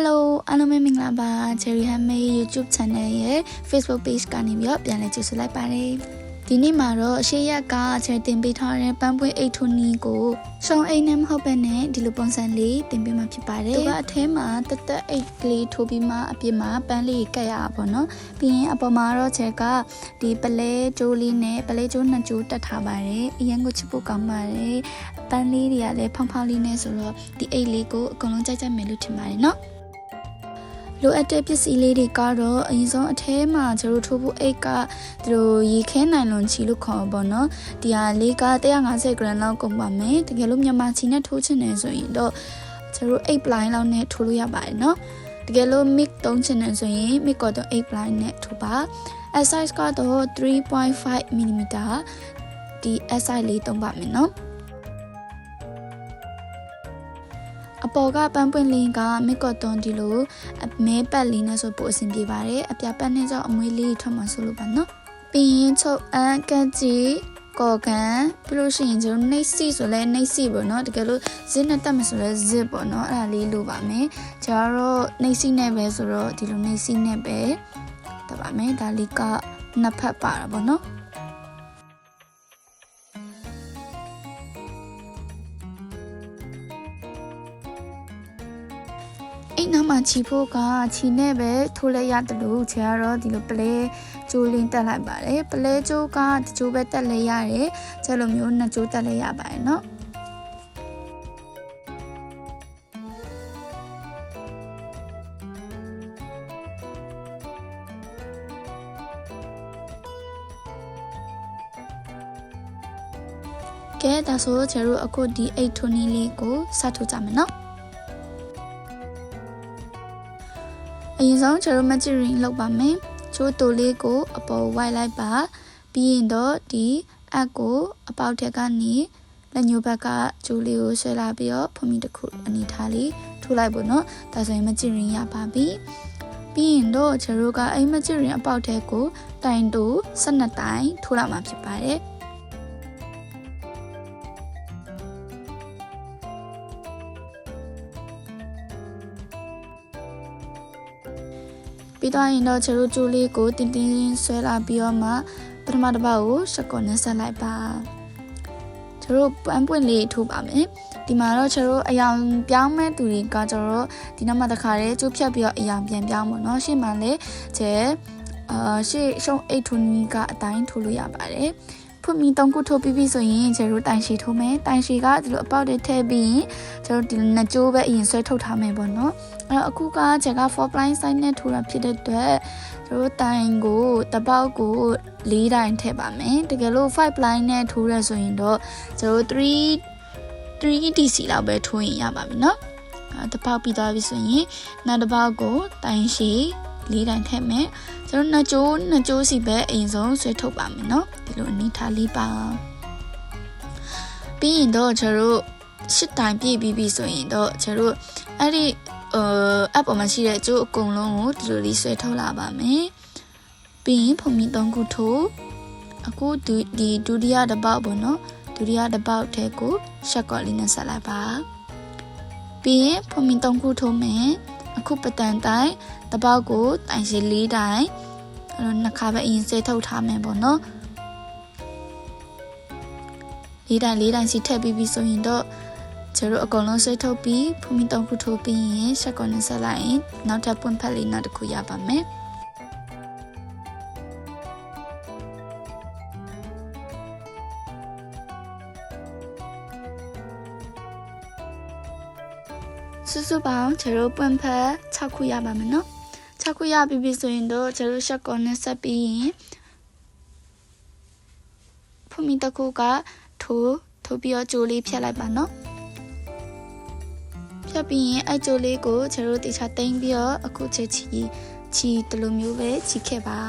Hello အားလုံးပဲမင်္ဂလာပါ Cherry Handmade YouTube Channel ရဲ့ Facebook Page ကနေပြီးတော့ပြန်လည်ကြိုဆိုလိုက်ပါတယ်ဒီနေ့မှာတော့အရှိရက်ကချဲတင်ပေးထားတဲ့ပန်းပွင့်အိတ်ထုံနီကိုရှုံအိတ်နဲ့မဟုတ်ပဲနဲ့ဒီလိုပုံစံလေးတင်ပေးมาဖြစ်ပါတယ်။သူကအထဲမှာတသက်အိတ်ကလေးထိုးပြီးမှအပြင်မှာပန်းလေးကတ်ရပါတော့နော်။ပြီးရင်အပေါ်မှာတော့ချဲကဒီပလဲကျိုးလေးနဲ့ပလဲကျိုးနှစ်ကျိုးတက်ထားပါတယ်။အရင်ကိုချစ်ဖို့ကောင်းပါတယ်။ပန်းလေးတွေကလည်းဖောင်ဖောင်လေးနဲ့ဆိုတော့ဒီအိတ်လေးကိုအကုန်လုံးကြိုက်ကြမယ်လို့ထင်ပါတယ်နော်။ လိုအပ်တဲ့ပစ္စည်းလေးတွေကတော့အရင်ဆုံးအထဲမှာကျတို့ထိုးဖို့အိတ်ကသူတို့ရေခဲနိုင်လွန်ချီလို့ခေါ်ပေါ့နော်ဒီဟာလေးက150 gram လောက်ကုန်ပါမယ်တကယ်လို့မြန်မာချီနဲ့ထိုးချင်တယ်ဆိုရင်တော့ကျတို့8 blind လောက်နဲ့ထိုးလို့ရပါတယ်နော်တကယ်လို့ mic သုံးချင်တယ်ဆိုရင် mic ကတော့8 blind နဲ့ထိုးပါ size ကတော့3.5 mm ဒီ size လေးသုံးပါမယ်နော် အပေါ်ကပန်းပွင့်လင်းကမစ်ကော့တွန်ဒီလိုအမဲပတ်လေးနဲ့ဆိုပို့အဆင်ပြေပါတယ်အပြပတ်နဲ့ကြောင့်အမွေးလေးထွက်မှာဆိုလို့ပါနော်ပြီးရင်ချုပ်အန်ကကြီးကော်ကန်ပြီးလို့ရှိရင်ကျွန်တော်နှိပ်စီဆိုလဲနှိပ်စီပေါ့နော်တကယ်လို့ဇစ်နဲ့တက်မဆိုလဲဇစ်ပေါ့နော်အဲ့ဒါလေးလိုပါမယ်ကျွန်တော်တို့နှိပ်စီနဲ့ပဲဆိုတော့ဒီလိုနှိပ်စီနဲ့ပဲတပါမယ်ဒါလေးကနှစ်ဖက်ပါတာပေါ့နော် မ်နာမှာခြီဖို့ကခြီနဲ့ပဲထိုးလဲရတယ်လို့ခြေကတော့ဒီလိုပလဲကျိုးလင်းတက်လိုက်ပါတယ်ပလဲကျိုးကတချိုးပဲတက်လဲရတယ်ကျလိုမျိုးနှစ်ကျိုးတက်လဲရပါတယ်เนาะကဲဒါဆိုကျတို့အခုဒီအိတ်ထိုနီလေးကိုစထုတ်ကြမယ်เ အရင်ဆုံးကျွန်တော်မဂျီရင်လောက်ပါမယ်ချိုးတူလေးကိုအပေါ်ဝိုက်လိုက်ပါပြီးရင်တော့ဒီအက်ကိုအပေါက်ထက်ကနေလက်ညှိုးဘက်ကကျိုးလေးကိုဆွဲလာပြီးတော့ဖုန်မီတစ်ခုအနေထားလေးထိုးလိုက်ဖို့နော်ဒါဆိုရင်မဂျီရင်ရပါပြီပြီးရင်တော့ကျွန်တော်ကအိမ်မဂျီရင်အပေါက်ထက်ကိုတိုင်တူ12တိုင်ထိုးလာမှာဖြစ်ပါတယ် ပြီးတော့ရင်တော့ချတို့ကျိုးလေးကိုတင်းတင်းဆွဲလာပြီးတော့မှပထမတစ်ပတ်ကိုရှက်ကောနဲ့ဆက်လိုက်ပါကျတို့ပန်းပွင့်လေးထိုးပါမယ်ဒီမှာတော့ကျတို့အယောင်ပြောင်းမဲ့သူတွေကကျတော့ဒီနောက်မှာတခါတည်းကျိုးဖြတ်ပြီးတော့အယောင်ပြန်ပြောင်းပါတော့ရှေ့မှာလည်းကျဲအာရှေ့ရှုံအိတ်ထုံနီကအတိုင်းထိုးလို့ရပါတယ်ဖွင့်ပြီးတုံးခုထိုးပြီးပြီဆိုရင်ကျတို့တိုင်ရှည်ထိုးမယ်တိုင်ရှည်ကဒီလိုအပေါက်တွေထည့်ပြီးရင်ကျတို့ဒီနှစ်ကြိုးပဲအရင်ဆွဲထုတ်ထားမယ်ပေါ့နော် အဲ့တော့အခုကကျက4 blind side နဲ့ထိုးတာဖြစ်တဲ့အတွက်ကျတို့တိုင်ကိုတပေါက်ကို၄တိုင်ထည့်ပါမယ်တကယ်လို့5 blind နဲ့ထိုးရဆိုရင်တော့ကျတို့3 3dc လောက်ပဲထိုးရင်ရပါပြီเนาะတပေါက်ပြီးသွားပြီဆိုရင်နောက်တစ်ပေါက်ကိုတိုင်ရှည်လေးတိုင်ထည့်မယ်ကျွန်တော်နှစ်ကြိုးနှစ်ကြိုးစီပဲအရင်ဆုံးဆွဲထုတ်ပါမယ်เนาะဒီလိုအနိထားလေးပါပြီးရင်တော့ကျွန်တော်ရှစ်တိုင်ပြည့်ပြီးပြီဆိုရင်တော့ကျွန်တော်အဲ့ဒီ အအပေါ်မှာရှိတဲ့အကျိုးအကုန်လုံးကိုဒီလိုလေးဆွဲထုတ်လာပါမယ်ပြီးရင်ဖုန်မီ၃ခုထိုးအခုဒီဒုတိယတစ်ပေါက်ပေါ့နော်ဒုတိယတစ်ပေါက်ထဲကိုရှက်ကော်လေးနဲ့ဆက်လိုက်ပါပြီးရင်ဖုန်မီ၃ခုထိုးမယ်အခုပတန်တိုင်တပေါက်ကိုတိုင်စီ၄တိုင်အဲ့တော့နှစ်ခါပဲအရင်စေးထုတ်ထားမယ်ပေါ့နော်၄တိုင်၄တိုင်စီထည့်ပြီးပြီဆိုရင်တော့ ကျတို့အကုန်လုံးဆွဲထုတ်ပြီးဖူမီတုံးခုထိုးပြီးရင်ရှက်ကွန်နဲ့ဆက်လိုက်ရင်နောက်ထပ်ပွင့်ဖက်လေးနောက်တစ်ခုရပါမယ်စုစုပေါင်းကျတို့ပွင့်ဖက်6ခုရပါမယ်နော်6ခုရပြီပြီဆိုရင်တော့ကျတို့ရှက်ကွန်နဲ့ဆက်ပြီးရင်ဖူမီတစ်ခုကထိုးထိုးပြီးတော့ကြိုးလေးဖြတ်လိုက်ပါနော် ဖြတ်ပြီးရင်အဲ့ကြိုးလေးကိုကျတို့တေချာတိမ့်ပြီးတော့အခုချက်ချီချီတလိုမျိုးပဲချီခဲ့ပါ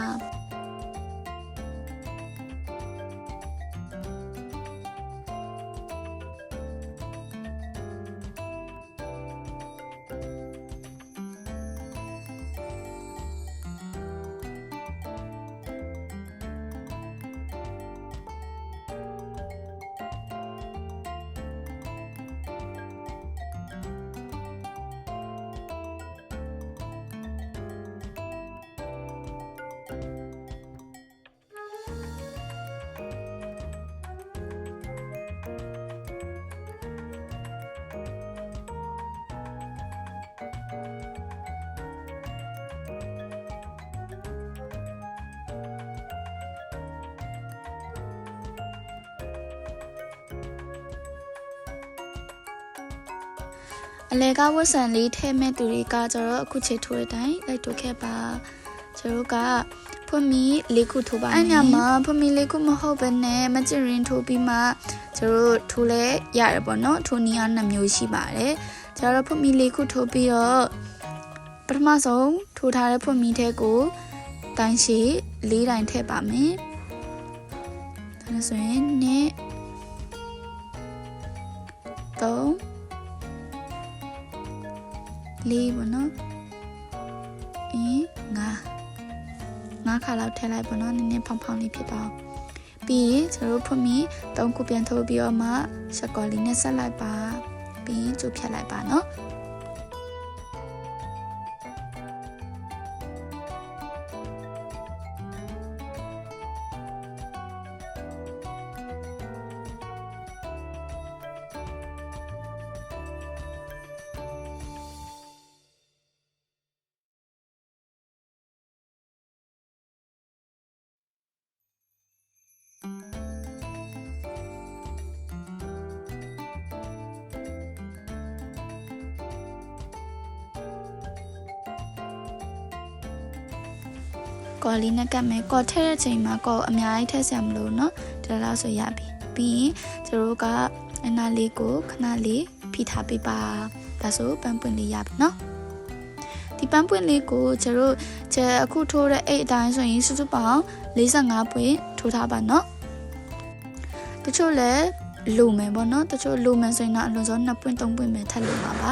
အလဲကဝတ်ဆန်လေးထဲမဲ့သူတွေကကျတော့အခုချေထိုးတဲ့အတိုင်းလိုက်ထိုးခဲ့ပါကျတို့ကဖွမီလေးခုထိုးပါမယ်အဲ့ညမှာဖွမီလေးခုမဟုတ်ဘဲနဲ့မကျရင်ထိုးပြီးမှကျတို့ထိုးလဲရတယ်ပေါ့နော်ထိုးနီးအားနှစ်မျိုးရှိပါတယ်ကျတော့ဖွမီလေးခုထိုးပြီးတော့ပထမဆုံးထိုးထားတဲ့ဖွမီထဲကိုတိုင်းရှိလေးတိုင်းထည့်ပါမယ်ဒါဆိုရင်နဲ့3 လေးပေါ့နော်အင်းငါငါခါလောက်ထည့်လိုက်ပေါ့နော်နည်းနည်းဖောင်ဖောင်လေးဖြစ်တော့ပြီးရင်ကျွန်တော်တို့ဖွင့်ပြီးသုံးခုပြန်ထိုးပြီးတော့မှရှက်ကော်လီနဲ့ဆက်လိုက်ပါပြီးရင်ကျုပ်ဖြတ်လိုက်ပါနော် ကော်လီနဲ့ကတ်မယ်ကော်ထည့်တဲ့ချိန်မှာကော်အများကြီးထည့်ဆရာမလို့เนาะဒါလောက်ဆိုရပြီပြီးရင်ကျတို့ကအနာလေးကိုခဏလေးဖိထားပေးပါဒါဆိုပန်းပွင့်လေးရပြီเนาะဒီပန်းပွင့်လေးကိုကျတို့ကျအခုထိုးတဲ့အိတ်အတိုင်းဆိုရင်စုစုပေါင်း45ပွင့်ထိုးထားပါเนาะတချို့လည်းလိုမယ်ပေါ့နော်တချို့လိုမယ်ဆိုရင်တော့အလွန်ဆုံး2ပွင့်3ပွင့်ပဲထပ်လိုပါပါ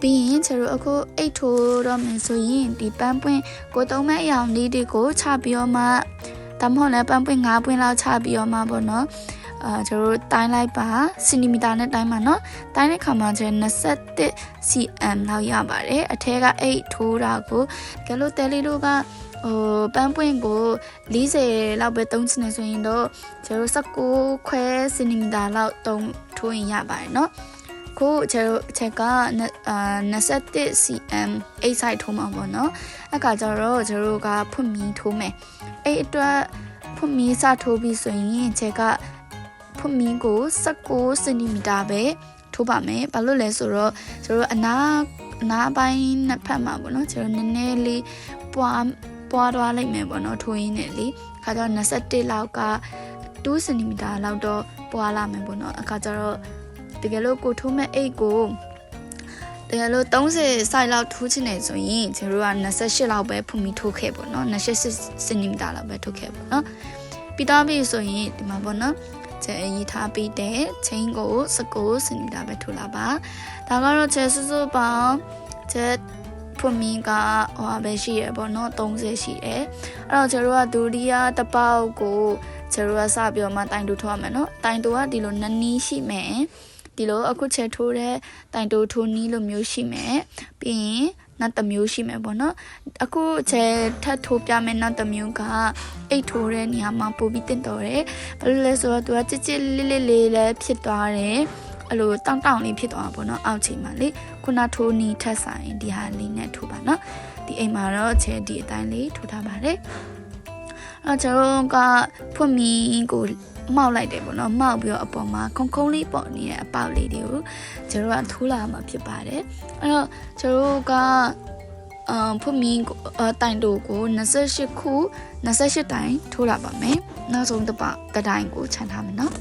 ပြီးရင်ကျတို့အခုအိတ်ထိုးတော့မယ်ဆိုရင်ဒီပန်းပွင့်ကိုသုံးမဲ့အရောင်လေးတွေကိုချပြီးတော့မှဒါမှမဟုတ်လည်းပန်းပွင့်5ပွင့်လောက်ချပြီးတော့မှပေါ့နော်အာကျတို့တိုင်းလိုက်ပါစင်တီမီတာနဲ့တိုင်းပါနော်တိုင်းတဲ့ခါမှာကျ21 cm လောက်ရပါတယ်အထက်ကအိတ်ထိုးတာကိုကဲလို့တဲလေးတို့ကဟိုပန်းပွင့်ကို40လောက်ပဲသုံးချင်နေဆိုရင်တော့ကျတို့19ခွဲစင်တီမီတာလောက်သုံးထိုးရင်ရပါတယ်เนาะ ခုအချက်အချက်က27 cm 8 size ထိုးမှာပေါ့နော်အဲ့ခါကျတော့ကျတို့ကဖွင့်ပြီးထိုးမယ်အဲ့အတွက်ဖွင့်ပြီးစထိုးပြီးဆိုရင်ချက်ကဖွင့်ပြီးကို16 cm ပဲထိုးပါမယ်ဘာလို့လဲဆိုတော့ကျတို့အနာအနာပိုင်းနှစ်ဖက်မှာပေါ့နော်ကျတို့နည်းနည်းလေးပွားပွားသွားလိုက်မယ်ပေါ့နော်ထိုးရင်းနဲ့လေခါကျတော့21လောက်က2 cm လောက်တော့ပွားလာမယ်ပေါ့နော်အခါကျတော့ တကယ်လို့ကိုထိုးမဲ့အိတ်ကိုတကယ်လို့30 size လောက်ထိုးချင်နေဆိုရင်ကျတို့က28လောက်ပဲဖုန်ပြီးထိုးခဲ့ပေါ့နော်28စင်တီမီတာလောက်ပဲထိုးခဲ့ပေါ့နော်ပြီးတော့ပြီဆိုရင်ဒီမှာပေါ့နော်ကျဲရေးထားပြီးတဲ့ချင်းကို19စင်တီမီတာပဲထိုးလာပါဒါကတော့ကျဲစုစုပေါင်းကျဲဖွင့်မီကဟိုဟာပဲရှိရပေါ့နော်30ရှိတယ်အဲ့တော့ကျတို့ကဒူရီယာတပေါက်ကိုကျတို့ကစပြီးတော့မှတိုင်တူထိုးရမယ်နော်တိုင်တူကဒီလိုနည်းနည်းရှိမယ် ဒီလိုအခုချက်ထိုးတဲ့တိုင်တိုးထိုးနီးလိုမျိုးရှိမယ်ပြီးရင်နောက်တစ်မျိုးရှိမယ်ပေါ့နော်အခုချက်ထပ်ထိုးပြမယ်နောက်တစ်မျိုးကအိတ်ထိုးတဲ့နေရာမှာပို့ပြီးတင်တော်တယ်ဘာလို့လဲဆိုတော့သူကကြစ်ကြစ်လေးလေးလေးလည်းဖြစ်သွားတယ်အဲ့လိုတောင့်တောင့်လေးဖြစ်သွားတာပေါ့နော်အောက်ချိန်မှာလေခုနထိုးနီးထက်ဆိုင်ဒီဟာလေးနဲ့ထိုးပါနော်ဒီအိမ်မှာတော့ချက်ဒီအတိုင်းလေးထိုးထားပါတယ်အဲ့ကျွန်တော်ကဖွင့်မီကို မှောက်လိုက်တယ်ပေါ့နော်မှောက်ပြီးတော့အပေါ်မှာခုံခုံလေးပေါ်နေတဲ့အပေါက်လေးတွေကိုကျတို့ကထိုးလာမှာဖြစ်ပါတယ်အဲ့တော့ကျတို့ကအမ်ဖွမီတိုင်တိုကို28ခု28တိုင်ထိုးလာပါမယ်နောက်ဆုံးတစ်ပတ်တတိုင်ကိုခြံထားမယ်နော်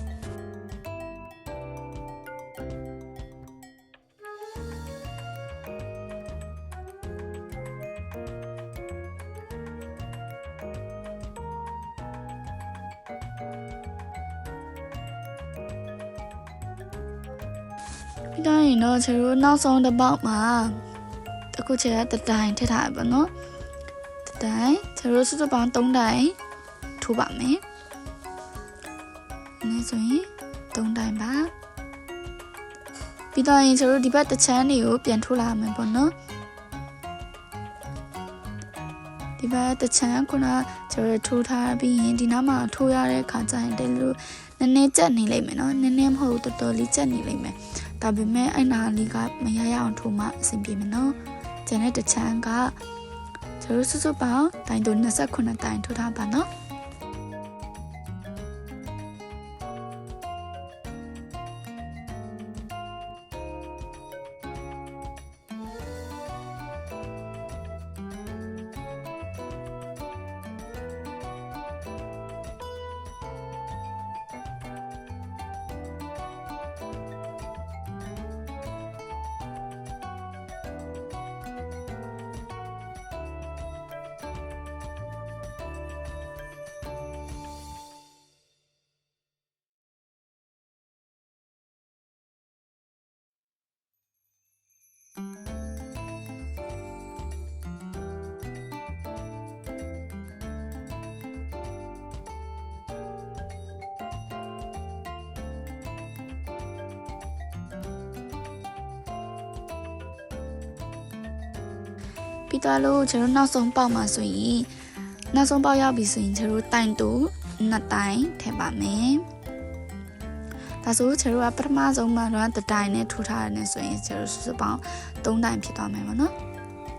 ပြီးတော့ရင်တော့ကျတို့နောက်ဆုံးတစ်ပေါက်မှာအခုချက်ကတတိုင်ထည့်ထားရပါတော့တတိုင်ကျတို့စုစုပေါင်း3တိုင်ထိုးပါမယ်။ဒါဆိုရင်3တိုင်ပါပြီးတော့ရင်ကျတို့ဒီဘက်တစ်ချမ်းတွေကိုပြန်ထိုးလာမယ်ပေါ့နော်ဒီဘက်တစ်ချမ်းခုနကျတို့ထိုးထားပြီးရင်ဒီနားမှာထိုးရတဲ့ခါကျရင်တဲလို့နည်းနည်းကြက်နေလိမ့်မယ်နော်နည်းနည်းမဟုတ်တော်တော်လေးကြက်နေလိမ့်မယ် ဒါပေမဲ့အဲ့နာလေးကမရရအောင်ထိုးမှအဆင်ပြေမယ်နော်ကျန်တဲ့တစ်ချမ်းကကျတို့စုစုပေါင်းတိုင်တို29တိုင်ထိုးထားပါနော် ပြီးတော့လို့ကျွန်တော်နောက်ဆုံးပေါက်မှာဆိုရင်နောက်ဆုံးပေါက်ရောက်ပြီဆိုရင်ကျွန်တော်တိုင်တူနှစ်တိုင်ထည့်ပါမယ်ဒါဆိုကျွန်တော်ကပထမဆုံးမှာတော့တတိုင်နဲ့ထူထားရတယ်ဆိုရင်ကျွန်တော်စုစုပေါင်း၃တိုင်ဖြစ်သွားမယ်ပေါ့နော်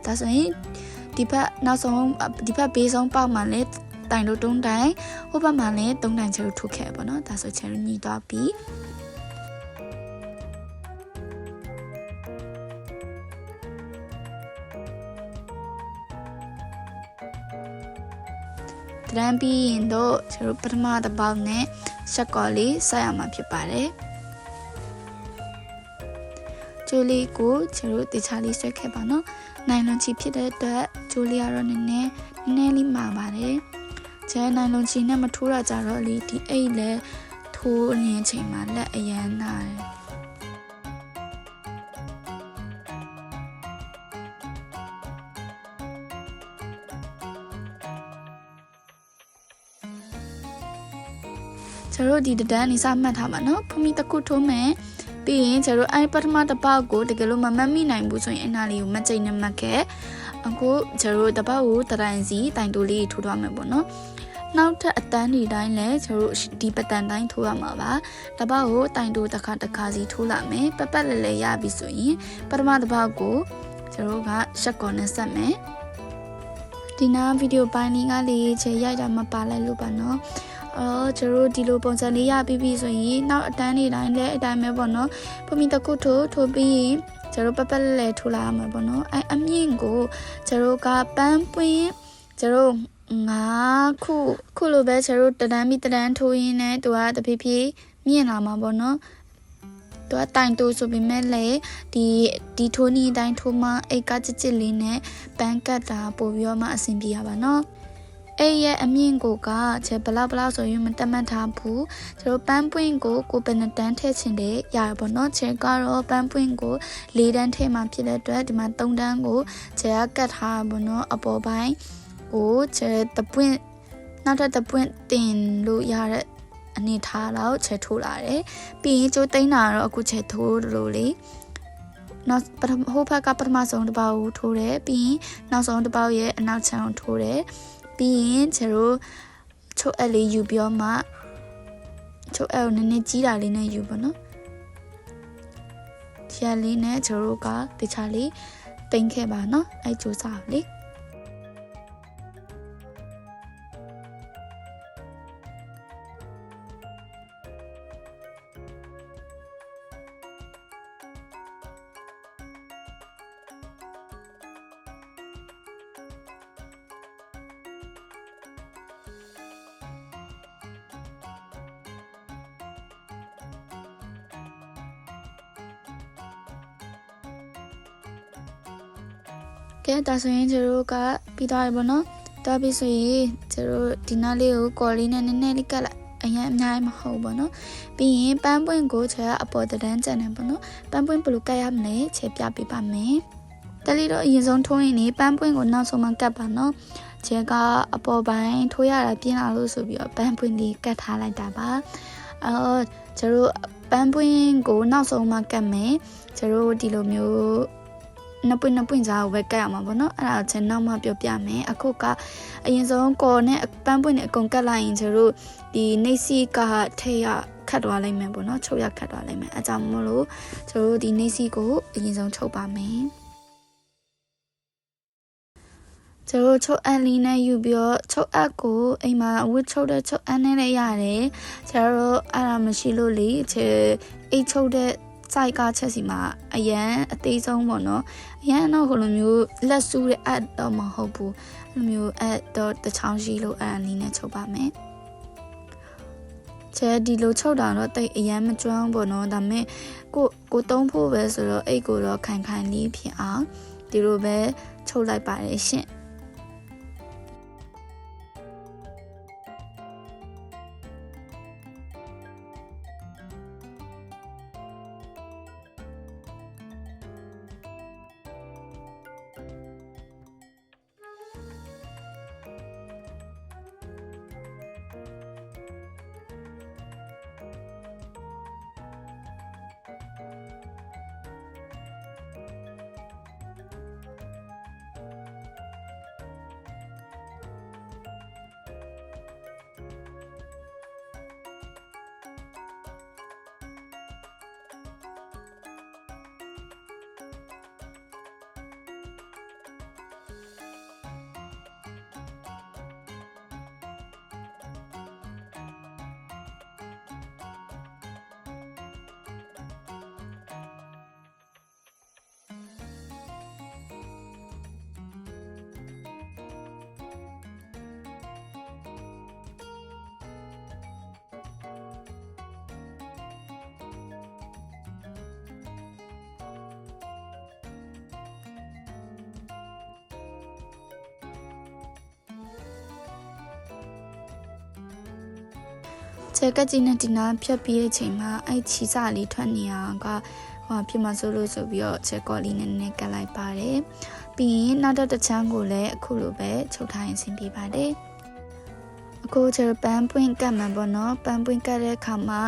ဒါဆိုရင်ဒီဘက်နောက်ဆုံးဒီဘက်ဘေးဆုံးပေါက်မှာလည်းတိုင်တို့၃တိုင်ဟိုဘက်မှာလည်း၃တိုင်ကျွန်တော်ထူခဲ့ပေါ့နော်ဒါဆိုကျွန်တော်ညီသွားပြီ တရန်ပြီးရင်တော့ကျွန်တော်ပထမတစ်ပေါက်နဲ့ရှက်ကော်လေးဆက်ရမှာဖြစ်ပါတယ်ကျိုးလေးကိုကျွန်တော်တေချာလေးဆွဲခဲ့ပါတော့နိုင်လွန်ချီဖြစ်တဲ့အတွက်ကျိုးလေးကတော့နည်းနည်းနည်းနည်းလေးမာပါတယ်ကျဲနိုင်လွန်ချီနဲ့မထိုးရကြတော့လေဒီအိတ်လဲထိုးနေချိန်မှာလက်အရန်နာတယ် ကျွန်တော်ဒီတဒန်းနေစမှတ်ထားပါနော်ဖမီတစ်ခုထိုးမယ်ပြီးရင်ကျွန်တော်အဲပထမတစ်ပေါက်ကိုတကယ်လို့မမတ်မိနိုင်ဘူးဆိုရင်အနာလေးကိုမကြိတ်နဲ့မှတ်ခဲ့အခုကျွန်တော်တစ်ပေါက်ကိုတတိုင်းစီတိုင်တိုလေးထိုးသွားမယ်ပေါ့နော်နောက်ထပ်အတန်းဒီတိုင်းလဲကျွန်တော်ဒီပတန်တိုင်းထိုးရမှာပါတပေါက်ကိုတိုင်တိုတစ်ခါတစ်ခါစီထိုးလာမယ်ပပက်လဲလဲရပြီဆိုရင်ပထမတစ်ပေါက်ကိုကျွန်တော်ကရှက်ကော်နဲ့ဆက်မယ်ဒီနာဗီဒီယိုပိုင်းလေးကလေးချေရိုက်တာမပါလိုက်လို့ပါနော် အော်ကျတို့ဒီလိုပုံစံလေးရပြီးပြီဆိုရင်နောက်အတန်းတွေတိုင်းလည်းအတိုင်းပဲပေါ့နော်ဖမီတကုတ်ထိုးထိုးပြီးရင်ကျတို့ပပက်လဲထိုးလာမှာပေါ့နော်အဲအမြင့်ကိုကျတို့ကပန်းပွင်းကျတို့ငါခုခုလိုပဲကျတို့တဒန်းပြီးတဒန်းထိုးရင်းနဲ့သူကတဖြည်းဖြည်းမြင့်လာမှာပေါ့နော်သူကတိုင်တိုးဆိုပေမဲ့လေဒီဒီထိုးနီးတိုင်းထိုးမှအိတ်ကကြစ်ကြစ်လေးနဲ့ပန်းကတ်တာပို့ပြီးတော့မှအဆင်ပြေရပါနော် အဲ့ရဲ့အမြင့်ကိုကကျဘလောက်ဘလောက်ဆိုရင်မတက်မှတ်ထားဘူးကျတို့ပန်းပွင့်ကိုကိုဘယ်နှတန်းထည့်ချင်တယ်ရရပါတော့ကျကတော့ပန်းပွင့်ကို၄တန်းထည့်မှဖြစ်တဲ့အတွက်ဒီမှာ၃တန်းကိုကျကကတ်ထားပါတော့အပေါ်ပိုင်းကိုကျတပွင့်နောက်ထပ်တပွင့်တင်လို့ရတဲ့အနေထားတော့ချဲထိုးလာတယ်ပြီးရင်ကျိုးသိမ်းတာတော့အခုချဲထိုးလို့လေနောက်ပထမဟိုဘက်ကပထမဆုံးတစ်ပေါက်ကိုထိုးတယ်ပြီးရင်နောက်ဆုံးတစ်ပေါက်ရဲ့အနောက်ချမ်းကိုထိုးတယ် ပြီးရင်ကျတို့ချုပ်အပ်လေးယူပြီးတော့မှချုပ်အပ်ကိုနည်းနည်းကြီးတာလေးနဲ့ယူပါနော်ချာလေးနဲ့ကျတို့ကတခြားလေးတင်ခဲ့ပါနော်အဲကြိုးစားလေး ကဲဒါဆိုရင်ကျတို့ကပြီးသွားပြီပေါ့နော်တော်ပြီဆိုရင်ကျတို့ဒီနားလေးကိုကော်လေးနဲ့နည်းနည်းလေးကတ်လိုက်အရင်အများကြီးမဟုတ်ဘူးနော်ပြီးရင်ပန်းပွင့်ကိုချေအပေါ်တန်းကျန်တယ်ပေါ့နော်ပန်းပွင့်ဘယ်လိုကတ်ရမလဲချေပြပေးပါမယ်တလီတော့အရင်ဆုံးထိုးရင်နေပန်းပွင့်ကိုနောက်ဆုံးမှကတ်ပါနော်ချေကအပေါ်ပိုင်းထိုးရတာပြင်းလာလို့ဆိုပြီးတော့ပန်းပွင့်လေးကတ်ထားလိုက်တာပါအော်ကျတို့ပန်းပွင့်ကိုနောက်ဆုံးမှကတ်မယ်ကျတို့ဒီလိုမျိုး နှစ်ပွင့်နှစ်ပွင့်ကြားကိုပဲကတ်ရမှာပေါ့နော်အဲ့ဒါကျွန်တော်မှပြောပြမယ်အခုကအရင်ဆုံးကော်နဲ့ပန်းပွင့်နဲ့အကုန်ကတ်လိုက်ရင်ကျတို့ဒီနေစီကထဲရကခတ်သွားလိမ့်မယ်ပေါ့နော်ချုပ်ရခတ်သွားလိမ့်မယ်အဲကြောင့်မို့လို့ကျွန်တော်တို့ဒီနေစီကိုအရင်ဆုံးချုပ်ပါမယ်ကျွန်တော်ချုပ်အန်လီနဲ့ယူပြီးတော့ချုပ်အပ်ကိုအိမ်မှာဝတ်ချုပ်တဲ့ချုပ်အန်နဲ့လည်းရတယ်ကျွန်တော်တို့အဲ့ဒါမရှိလို့လေချေအိတ်ချုပ်တဲ့ စိုက်ကချက်စီမှာအရန်အသေးဆုံးပေါ့နော်အရန်တော့ဟိုလိုမျိုးလက်ဆူးတဲ့အပ်တော့မဟုတ်ဘူးအဲ့လိုမျိုးအပ်တော့တချောင်းရှိလို့အဲ့အနည်းနဲ့ချုပ်ပါမယ်ချဲဒီလိုချုပ်တာတော့တိတ်အရန်မကျွမ်းပေါ့နော်ဒါပေမဲ့ကိုကိုတုံးဖို့ပဲဆိုတော့အိတ်ကိုတော့ခိုင်ခိုင်လေးဖြစ်အောင်ဒီလိုပဲချုပ်လိုက်ပါတယ်ရှင် ချက်ကကြီးနဲ့ဒီနာဖြတ်ပြီးတဲ့အချိန်မှာအဲ့ချီစလေးထွက်နေအောင်ကဟောဖြစ်မှာဆိုလို့ဆိုပြီးတော့ချက်ကော်လေးနဲ့နည်းကတ်လိုက်ပါတယ်ပြီးရင်နောက်တော့တစ်ချမ်းကိုလည်းအခုလိုပဲချုပ်ထားရင်ဆင်ပြေပါတယ်အခုကျပန်းပွင့်ကတ်မှန်ပေါ့နော်ပန်းပွင့်ကတ်တဲ့အခါမှာ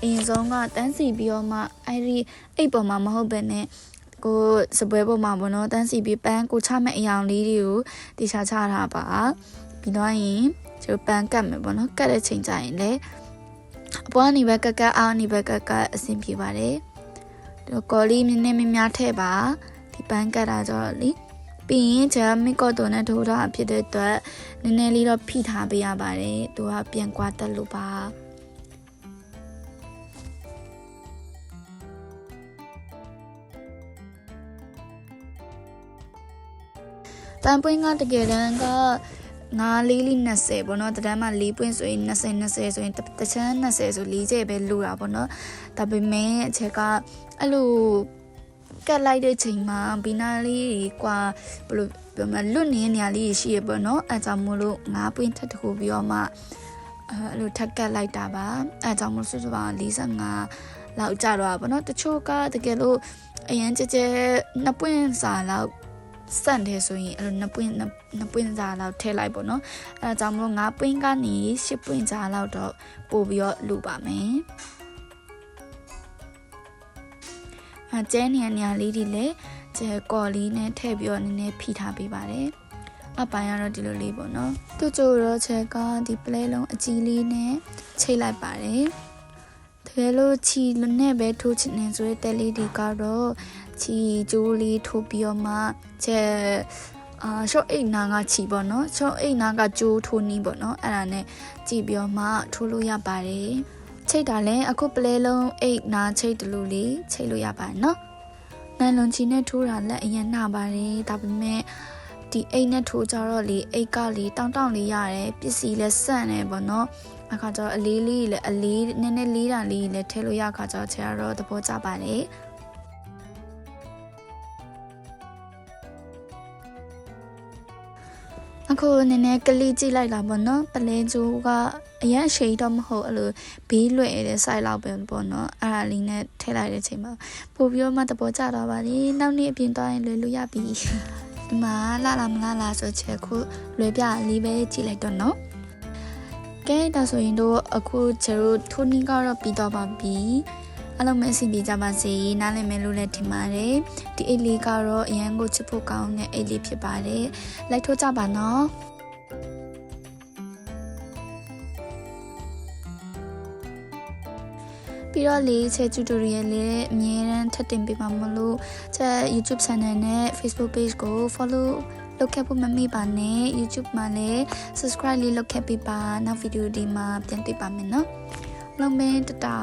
အရင်ဆုံးကတန်းစီပြီးတော့မှအဲ့ဒီအိတ်ပေါ်မှာမဟုတ်ပဲနဲ့ကိုစပွဲပေါ်မှာပေါ့နော်တန်းစီပြီးပန်းကိုချမဲ့အယောင်လေးတွေကိုတေချာချထားပါပြီးတော့ရင်ကျပန်းကတ်မယ်ပေါ့နော်ကတ်တဲ့ချိန်ကျရင်လည်း အပေါ်ကနေပဲကက်ကက်အောက်ကနေပဲကက်ကအဆင်ပြေပါတယ်ဒီကော်လီမြင်းနဲ့မြင်းများထည့်ပါဒီပန်းကက်တာကြောင့်လေပြီးရင်ဂျာမီကော့တိုနဲ့ထိုးထားဖြစ်တဲ့အတွက်နည်းနည်းလေးတော့ဖိထားပေးရပါတယ်သူကပြန်ကွာတက်လို့ပါတန်ပွင့်ကတကယ်တမ်းက 9လေးလေး20ပေါ့နော်တဒမ်းမှာ4ပွင့်ဆိုရင်20 20ဆိုရင်တချမ်း20ဆို4ကျဲပဲလိုတာပေါ့နော်ဒါပေမဲ့အချက်ကအဲ့လိုကတ်လိုက်တဲ့ချိန်မှာဘီနာလေးတွေကွာဘယ်လိုပြောမလဲလွတ်နေတဲ့နေရာလေးရှိရပေါ့နော်အဲကြောင့်မို့လို့9ပွင့်ထပ်တခုပြီးတော့မှအဲ့လိုထပ်ကတ်လိုက်တာပါအဲကြောင့်မို့စုစုပေါင်း45လောက်ကြတော့ပါပေါ့နော်တချို့ကတကယ်လို့အရန်ကြဲကြဲ2ပွင့်စာလောက် စန့်တယ်ဆိုရင်အဲ့လိုနှစ်ပွင့်နှစ်ပွင့်စာလောက်ထည့်လိုက်ပေါ့နော်အဲဒါကြောင့်မလို့၅ပွင့်ကနေ၈ပွင့်စာလောက်တော့ပို့ပြီးတော့လူပါမယ်အဲကျဲနေရနေရာလေးဒီလေကျဲကော်လေးနဲ့ထည့်ပြီးတော့နည်းနည်းဖိထားပေးပါတယ်အပိုင်းကတော့ဒီလိုလေးပေါ့နော်သူကြိုတော့ချက်ကဒီပလဲလုံးအကြီးလေးနဲ့ချိတ်လိုက်ပါတယ်တကယ်လို့ချီနဲ့ပဲထိုးချင်နေဆိုတဲ့တဲလေးဒီကတော့ ချီကျိုးလေးထိုးပြီးတော့မှချက်အာရှော့အိတ်နာကချီပေါ့နော်ရှော့အိတ်နာကကျိုးထိုးနီးပေါ့နော်အဲ့ဒါနဲ့ကြည့်ပြီးတော့မှထိုးလို့ရပါတယ်ချိတ်တာလဲအခုပလဲလုံးအိတ်နာချိတ်တလူလေးချိတ်လို့ရပါတယ်နော်နန်လွန်ချီနဲ့ထိုးတာလက်အရင်နှပါတယ်ဒါပေမဲ့ဒီအိတ်နဲ့ထိုးကြတော့လေအိတ်ကလေတောင်းတောင်းလေးရတယ်ပစ္စည်းလဲဆန့်နေပေါ့နော်အခါကျတော့အလေးလေးလည်းအလေးနည်းနည်းလေးတာလေးလည်းထည့်လို့ရခါကျတော့ချေကတော့သဘောကျပါတယ် အခုနည်းနည်းကလေးကြည့်လိုက်တာပေါ့နော်ပလဲကျိုးကအရင်ရှိတော့မဟုတ်အဲ့လိုဘေးလွယ်တဲ့ site လောက်ပဲပေါ့နော်အဲ့ဒါလေးနဲ့ထည့်လိုက်တဲ့ချိန်မှာပို့ပြီးတော့မှသဘောကျတော့ပါလေနောက်နေ့အပြင်သွားရင်လွယ်လို့ရပြီဒီမှာလာလာမလာလာဆိုချက်ခုလွယ်ပြလေးပဲကြည့်လိုက်တော့နော်ကဲဒါဆိုရင်တော့အခုကျတို့ထိုနီကတော့ပြီးတော့ပါပြီ အလုံးမဲ့အဆင်ပြေကြပါစေနားလည်မယ်လို့လည်းထင်ပါတယ်ဒီအိတ်လေးကတော့အရန်ကိုချစ်ဖို့ကောင်းတဲ့အိတ်လေးဖြစ်ပါတယ်လိုက်ထိုးကြပါနော်ပြီးတော့လေချဲ tutorial လေးအမြဲတမ်းထပ်တင်ပေးပါမလို့ချဲ YouTube channel နဲ့ Facebook page ကို follow လုပ်ခဲ့ဖို့မမေ့ပါနဲ့ YouTube မှာလည်း subscribe လေးလုပ်ခဲ့ပေးပါနောက်ဗီဒီယိုဒီမှာပြန်တွေ့ပါမယ်နော်လုံးမင်းတတာ